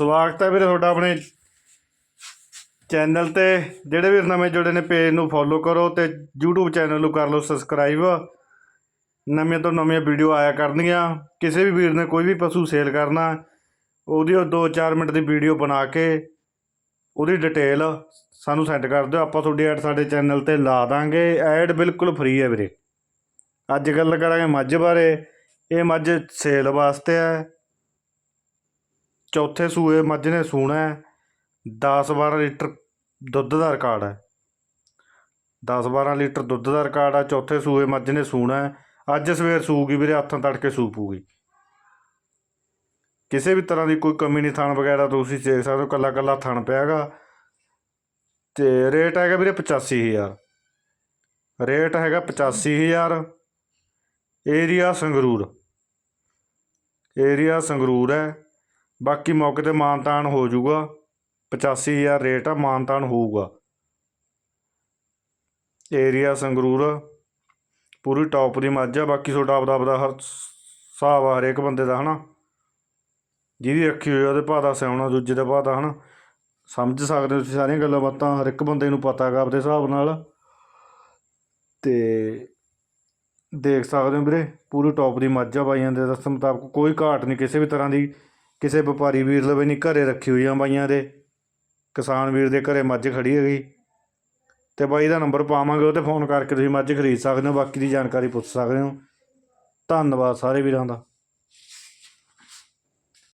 ਸਵਾਗਤ ਹੈ ਵੀਰੇ ਤੁਹਾਡਾ ਆਪਣੇ ਚੈਨਲ ਤੇ। ਜਿਹੜੇ ਵੀਰ ਨਵੇਂ ਜੁੜੇ ਨੇ ਪੇਜ ਨੂੰ ਫੋਲੋ ਕਰੋ ਤੇ YouTube ਚੈਨਲ ਨੂੰ ਕਰ ਲਓ ਸਬਸਕ੍ਰਾਈਬ ਨਵੀਆਂ ਤੋਂ ਨਵੀਆਂ ਵੀਡੀਓ ਆਇਆ ਕਰਨਗੀਆਂ। ਕਿਸੇ ਵੀ ਵੀਰ ਨੇ ਕੋਈ ਵੀ ਪਸ਼ੂ ਸੇਲ ਕਰਨਾ, ਉਹਦੀ ਉਹ 2-4 ਮਿੰਟ ਦੀ ਵੀਡੀਓ ਬਣਾ ਕੇ ਉਹਦੀ ਡਿਟੇਲ ਸਾਨੂੰ ਸੈਂਡ ਕਰ ਦਿਓ। ਆਪਾਂ ਤੁਹਾਡੀ ਐਡ ਸਾਡੇ ਚੈਨਲ ਤੇ ਲਾ ਦਾਂਗੇ। ਐਡ ਬਿਲਕੁਲ ਫ੍ਰੀ ਹੈ ਵੀਰੇ। ਅੱਜ ਗੱਲ ਕਰਾਂਗੇ ਮੱਝ ਬਾਰੇ। ਇਹ ਮੱਝ ਸੇਲ ਵਾਸਤੇ ਹੈ। ਚੌਥੇ ਸੂਏ ਮੱਝ ਨੇ ਸੂਣਾ ਹੈ। 10-12 ਲੀਟਰ ਦੁੱਧ ਦਾ ਰਿਕਾਰਡ ਹੈ। 10-12 ਲੀਟਰ ਦੁੱਧ ਦਾ ਰਿਕਾਰਡ ਆ, ਚੌਥੇ ਸੂਏ ਮੱਝ ਨੇ ਸੂਣਾ ਅੱਜ ਸਵੇਰ ਸੂਗੀ ਵੀਰੇ, ਹੱਥਾਂ ਤੜਕੇ ਸੂ ਪੂਗੀ ਕਿਸੇ ਵੀ ਤਰ੍ਹਾਂ ਦੀ ਕੋਈ ਕਮੀ ਨਹੀਂ, ਥਣ ਵਗੈਰਾ ਤੁਸੀਂ ਦੇਖ ਸਕਦੇ ਹੋ, ਕੱਲਾ ਕੱਲਾ ਥਣ ਪਿਆਗਾ। ਤੇ ਰੇਟ ਹੈਗਾ ਵੀਰੇ 85000 ਰੇਟ ਹੈਗਾ 85000 ਏਰੀਆ ਸੰਗਰੂਰ। ਏਰੀਆ ਸੰਗਰੂਰ ਹੈ। ਬਾਕੀ ਮੌਕੇ ਤੇ ਮਾਨ ਤਾਨ ਹੋ ਜਾਊਗਾ। 85000 ਰੇਟ ਆ ਮਾਨ ਤਾਨ ਹੋਊਗਾ। ਏਰੀਆ ਸੰਗਰੂਰ, ਪੂਰੀ ਟੌਪ ਦੀ ਮੱਝ ਆ, ਬਾਕੀ ਤੁਹਾਡਾ ਆਪਦਾ ਆਪਦਾ ਹਰ ਹਿਸਾਬ ਆ, ਹਰੇਕ ਬੰਦੇ ਦਾ, ਹਨਾ? ਜਿਹਦੀ ਰੱਖੀ ਹੋਈ ਉਹਦੇ ਭਾਅ ਦਾ ਸਿਆਉਣਾ ਦੂਜੇ ਦਾ ਭਾਅ ਦਾ, ਹਨਾ? ਸਮਝ ਸਕਦੇ ਹੋ ਤੁਸੀਂ ਸਾਰੀਆਂ ਗੱਲਾਂ ਬਾਤਾਂ, ਹਰ ਇੱਕ ਬੰਦੇ ਨੂੰ ਪਤਾ ਹੈਗਾ ਆਪਦੇ ਹਿਸਾਬ ਨਾਲ। ਤੇ ਦੇਖ ਸਕਦੇ ਹੋ ਵੀਰੇ, ਪੂਰੀ ਟੌਪ ਦੀ ਮੱਝ ਆ, ਬਾਈਆਂ ਦੇ ਦੱਸਣ ਮੁਤਾਬਕ ਕੋਈ ਘਾਟ ਨਹੀਂ, ਕਿਸੇ ਵੀ ਤਰ੍ਹਾਂ ਦੀ ਕਿਸੇ ਵਪਾਰੀ ਵੀਰ ਲਵੇ ਨਹੀਂ ਘਰੇ ਰੱਖੀ ਹੋਈਆਂ ਬਾਈਆਂ ਦੇ। ਕਿਸਾਨ ਵੀਰ ਦੇ ਘਰੇ ਮੱਝ ਖੜੀ ਹੈਗੀ। ਤੇ ਬਾਈ ਦਾ ਨੰਬਰ ਪਾਵਾਂਗੇ, ਉਹ ਤੇ ਫੋਨ ਕਰਕੇ ਤੁਸੀਂ ਮੱਝ ਖਰੀਦ ਸਕਦੇ ਹੋ, ਬਾਕੀ ਦੀ ਜਾਣਕਾਰੀ ਪੁੱਛ ਸਕਦੇ ਹੋ। ਧੰਨਵਾਦ ਸਾਰੇ ਵੀਰਾਂ ਦਾ।